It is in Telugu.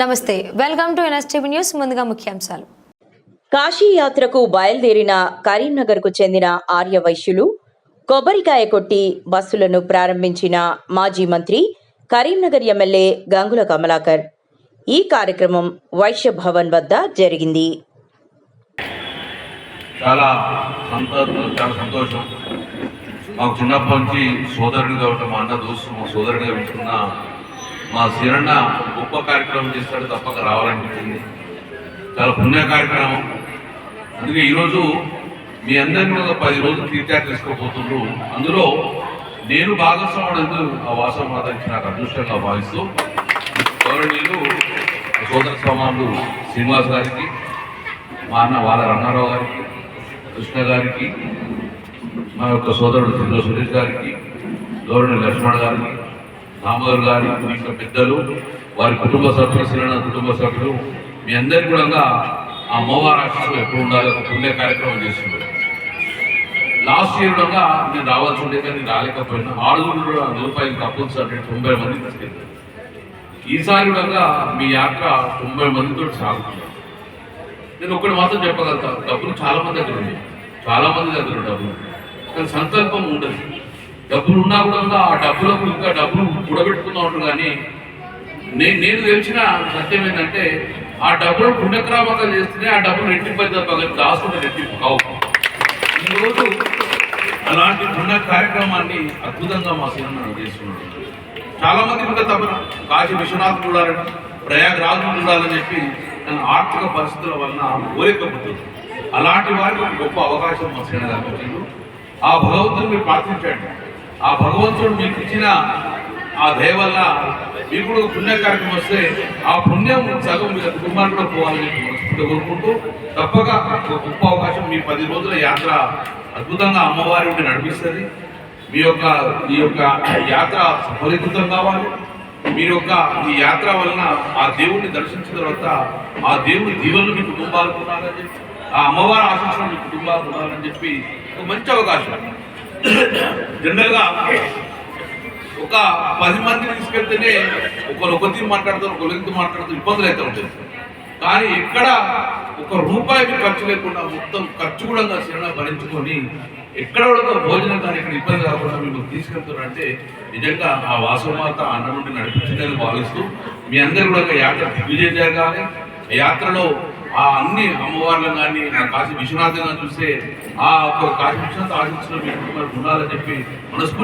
నమస్తే వెల్కమ్ టు ఎన్ఎస్టీవీ న్యూస్ ముందుగా ముఖ్యాంశాలు. కాశీ యాత్రకు బయలుదేరిన కరీంనగర్కు చెందిన ఆర్య వైశ్యులు కొబ్బరికాయ కొట్టి బస్సులను ప్రారంభించిన మాజీ మంత్రి కరీంనగర్ ఎమ్మెల్యే గంగుల కమలాకర్. ఈ కార్యక్రమం వైశ్య భవన్ వద్ద జరిగింది. చాలా సంతోషం చాలా సంతోషం. మాకు చిన్నప్పటి నుంచి సోదరుడిగా ఉంటాం అన్న దోస్తు మా సోదరుడిగా పెంచుకున్న మా శిరణ గొప్ప కార్యక్రమం చేస్తాడు తప్పక రావాలనిపించింది చాలా పుణ్య కార్యక్రమం. అందుకే ఈరోజు మీ అందరినీ ఒక పది రోజులు తీర్థయాత్ర తీసుకోబోతున్నారు అందులో నేను భాగస్వాముడు ఆ వాసం మాతానికి నాకు అదృష్టంగా భావిస్తూ గౌరవనీయులు సోదర స్వామాలు శ్రీనివాస్ గారికి మా అన్న వాళ్ళ రన్నారావు గారికి కృష్ణ గారికి మా యొక్క సోదరుడు సురేష్ గారికి గౌరవ లక్ష్మణ్ గారికి దామోదర్ గారి ఇంకా పెద్దలు వారి కుటుంబ సభ్యులు శ్రీరణ కుటుంబ సభ్యులు మీ అందరికీ కూడా ఆ అమ్మవారి ఎప్పుడు ఉండాలి ఒక పుణ్య కార్యక్రమం చేస్తున్నారు. లాస్ట్ ఇయర్ కూడా నేను రావాల్సి ఉండే కానీ రాలేకపోయినా ఆరుగురు కూడా రూపాయలు కప్పుల్స్ అంటే తొంభై మంది తీసుకెళ్తారు ఈసారి కూడా మీ యాత్ర తొంభై మందితో సాగుతుంది. నేను ఒకటి మాత్రం చెప్పగలుగుతాను డబ్బులు చాలా మంది దగ్గర ఉన్నాయి. చాలా మంది దగ్గర ఉన్నాయి డబ్బులు. కానీ సంకల్పం ఉండదు. డబ్బులు ఉన్నా కూడా ఆ డబ్బులకు ఇంకా డబ్బులు కూడబెట్టుకున్నా ఉంటారు కానీ నేను నేను తెలిసిన సత్యం ఏంటంటే ఆ డబ్బులు పుణ్యక్రామకాలు చేస్తేనే ఆ డబ్బులు రెట్టింపు అయితే తప్ప దాచుకుంటే రెట్టింపు కావు. ఈరోజు అలాంటి పుణ్య కార్యక్రమాన్ని అద్భుతంగా మా సినిమా చేస్తున్నాడు చాలా మంది కూడా తమ కాశీ విశ్వనాథ్ చూడాలని ప్రయాగరాజు చూడాలని చెప్పి తన ఆర్థిక పరిస్థితుల వలన కోరికపోతుంది అలాంటి వారికి ఒక గొప్ప అవకాశం మా శ్రీణ ఆ భగవంతుని మీరు ప్రార్థించండి. ఆ భగవంతుడు మీకు ఇచ్చిన ఆ దయ వల్ల మీకు కూడా పుణ్య కార్యక్రమం వస్తే ఆ పుణ్యం సగం మీ కుటుంబానికి కూడా పోవాలని కోరుకుంటూ తప్పక ఒక గొప్ప అవకాశం మీ పది రోజుల యాత్ర అద్భుతంగా అమ్మవారి ఉండి నడిపిస్తుంది. మీ యొక్క ఈ యొక్క యాత్ర సఫలీకృతం కావాలి. మీ యొక్క ఈ యాత్ర వలన ఆ దేవుణ్ణి దర్శించిన తర్వాత ఆ దేవుని దీవెనలు మీ కుటుంబాలకు ఉన్నారని చెప్పి ఆ అమ్మవారి ఆశించడం మీ కుటుంబాలకు ఉన్నారని చెప్పి ఒక మంచి అవకాశం. జనరల్గా ఒక పది మందిని తీసుకెళ్తేనే ఒకరు ఒక తీరు మాట్లాడతారు ఒకరు ఇంత మాట్లాడతారు ఇబ్బందులు అయితే ఉంటాయి. కానీ ఎక్కడ ఒక రూపాయి ఖర్చు లేకుండా మొత్తం ఖర్చు కూడా శరణ భరించుకొని ఎక్కడ కూడా భోజనం కానీ ఇక్కడ ఇబ్బంది కాకుండా మిమ్మల్ని తీసుకెళ్తున్నారంటే నిజంగా ఆ వాసవమాత అన్న నుండి నడిపించిందని భావిస్తూ మీ అందరు కూడా ఒక యాత్ర విజయం జరగాలి ఆ యాత్రలో ఆ అన్ని అమ్మవార్లను కానీ ఆ కాశీ విశ్వనాథంగా చూస్తే ఆ ఒక్క కాశీ విశ్వనాథ్ ఆశించిన మీ ఉండాలని చెప్పి మనస్ఫూర్తి